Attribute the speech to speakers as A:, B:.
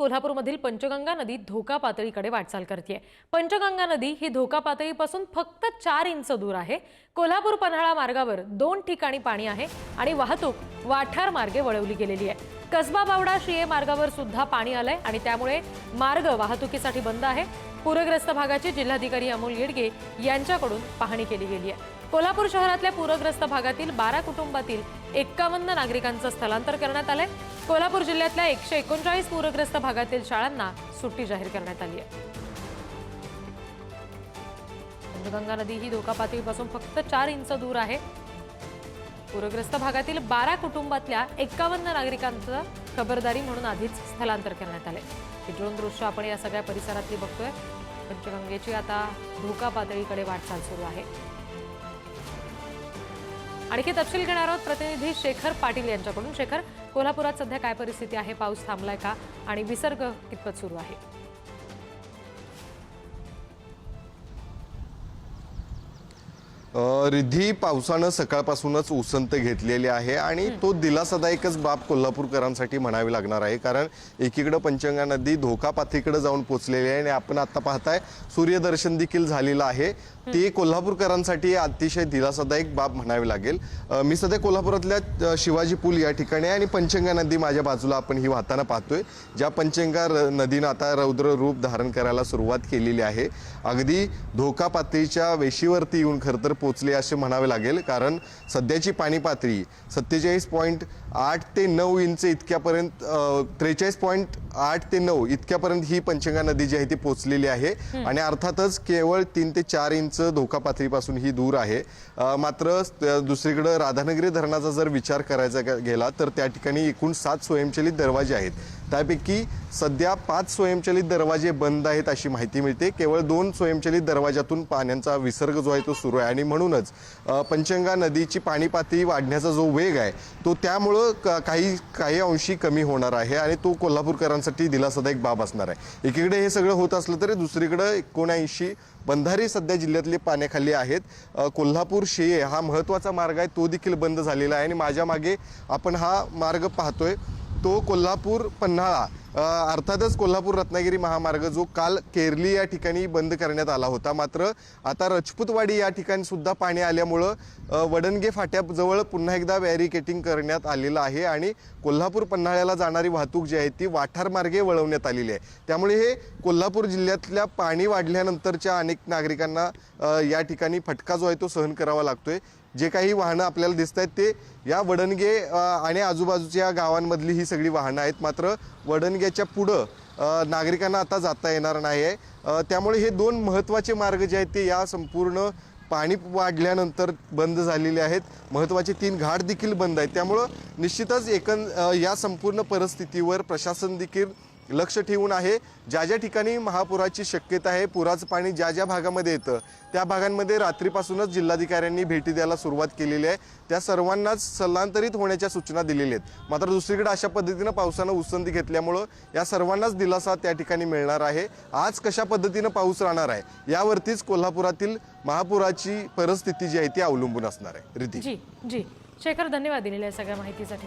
A: कोल्हापूरमधील पंचगंगा नदी धोका पातळीकडे वाटचाल करते पंचगंगा नदी ही धोका पातळीपासून फक्त चार इंच दूर आहे. कोल्हापूर पन्हाळा मार्गावर दोन ठिकाणी पाणी आहे आणि वाहतूक वाठार मार्गे वळवली गेलेली आहे. कसबा बावडा शिये मार्गावर सुद्धा पाणी आलंय आणि त्यामुळे मार्ग वाहतुकीसाठी बंद आहे. पूरग्रस्त भागाची जिल्हाधिकारी अमोल येडगे यांच्याकडून पाहणी केली गेली आहे. कोल्हापूर शहरातल्या पूरग्रस्त भागातील बारा कुटुंबातील एक्कावन्न नागरिकांचं स्थलांतर करण्यात आलंय. कोल्हापूर जिल्ह्यातल्या एकशे एकोणचाळीस पूरग्रस्त भागातील शाळांना सुट्टी जाहीर करण्यात आली आहे. पंचगंगा नदी ही धोका पातळीपासून फक्त चार इंच दूर आहे. पूरग्रस्त भागातील बारा कुटुंबातल्या एक्कावन्न नागरिकांचं खबरदारी म्हणून आधीच स्थलांतर करण्यात आले ही ड्रोन दृश्य आपण या सगळ्या परिसरातली बघतोय. पंचगंगेची आता धोका पातळीकडे वाटचाल सुरू आहे. आणखी तपशील घेणार आहोत. प्रतिनिधी शेखर पाटील यांच्याकडून. शेखर कोल्हापुरात सध्या काय परिस्थिती आहे? पाऊस थांबलाय का? आणि विसर्ग कितपत सुरू आहे?
B: अ, रिद्धी पावसानं सकाळपासूनच उसंत घेतलेली आहे आणि तो दिलासादायकच बाब कोल्हापूरकरांसाठी म्हणावी लागणार आहे. कारण एकीकडे पंचगंगा नदी धोका पातळीकडे जाऊन पोचलेली आहे आणि आपण आता पाहताय सूर्यदर्शन देखील झालेलं आहे. ते कोल्हापूरकरांसाठी अतिशय दिलासादायक बाब म्हणावी लागेल. मी सध्या कोल्हापुरातल्या शिवाजी पूल या ठिकाणी आहे आणि पंचगंगा नदी माझ्या बाजूला आपण ही वाहताना पाहतोय. ज्या पंचगंगा र- नदीनं आता रौद्र रूप धारण करायला सुरुवात केलेली आहे. अगदी धोका पातळीच्या वेशीवरती येऊन खरं तर पोचले असे म्हणावे लागेल. कारण सध्याची पाणी पातळी सत्तेचाळीस पॉईंट आठ ते नऊ इंच इतक्यापर्यंत त्रेचाळीस पॉईंट आठ ते नऊ इतक्यापर्यंत ही पंचगंगा नदी जी आहे ती पोचलेली आहे. आणि अर्थातच केवळ तीन ते चार इंच धोका पातळीपासून ही दूर आहे. मात्र दुसरीकडं राधानगरी धरणाचा जर विचार करायचा गेला तर त्या ठिकाणी एकूण सात स्वयंचलित दरवाजे आहेत. त्यापैकी सध्या पाच स्वयंचलित दरवाजे बंद आहेत अशी माहिती मिळते. केवळ दोन स्वयंचलित दरवाजातून पाण्याचा विसर्ग जो आहे तो सुरू आहे. आणि म्हणूनच अ, पंचगंगा नदीची पाणी पातळी वाढण्याचा जो वेग आहे तो त्यामुळं क- काही काही अंशी कमी होणार आहे. आणि तो सर्वांसाठी दिलासादायक बाब असणार आहे. एकीकडे हे सगळं होत असलं तरी दुसरीकडे एकोणऐंशी बंधारी सध्या जिल्ह्यातले पाण्याखाली आहेत. कोल्हापूर शेये हा महत्त्वाचा मार्ग आहे तो देखील बंद झालेला आहे. आणि माझ्या मागे आपण हा मार्ग पाहतोय. तो कोल्हापूर पन्हाळा अर्थातच कोल्हापूर रत्नागिरी महामार्ग जो काल केरली या ठिकाणी बंद करण्यात आला होता. मात्र आता रजपूतवाडी या ठिकाणी सुद्धा पाणी आल्यामुळं वडणगे फाट्याजवळ पुन्हा एकदा बॅरिकेटिंग करण्यात आलेलं आहे आणि कोल्हापूर पन्हाळ्याला जाणारी वाहतूक जी आहे ती वाठारमार्गे वळवण्यात आलेली आहे. त्यामुळे हे कोल्हापूर जिल्ह्यातल्या पाणी वाढल्यानंतरच्या अनेक नागरिकांना या ठिकाणी फटका जो आहे तो सहन करावा लागतोय. जे काही वाहनं आपल्याला दिसत आहेत ते या वडणगे आणि आजूबाजूच्या गावांमधली ही सगळी वाहनं आहेत. मात्र वडणग्याच्या पुढं नागरिकांना आता जाता येणार नाही आहे त्यामुळे हे दोन महत्त्वाचे मार्ग जे आहेत ते या संपूर्ण पाणी वाढल्यानंतर बंद झालेले आहेत. महत्त्वाचे तीन घाट देखील बंद आहेत. त्यामुळं निश्चितच एकन या संपूर्ण परिस्थितीवर प्रशासन देखील लक्ष ठेवून आहे. ज्या ज्या ठिकाणी महापुराची शक्यता आहे पुराचं पाणी ज्या ज्या भागामध्ये येतं त्या भागांमध्ये रात्रीपासूनच जिल्हाधिकाऱ्यांनी भेटी द्यायला सुरुवात केलेली आहे. त्या सर्वांनाच स्थलांतरित होण्याच्या सूचना दिलेल्या आहेत. मात्र दुसरीकडे अशा पद्धतीनं पावसानं उसंती घेतल्यामुळं या सर्वांनाच दिलासा त्या ठिकाणी मिळणार आहे. आज कशा पद्धतीनं पाऊस राहणार आहे यावरतीच कोल्हापुरातील महापुराची परिस्थिती जी आहे ती अवलंबून असणार आहे. रिती
A: जी जी. शेखर धन्यवाद दिलेल्या सगळ्या माहितीसाठी.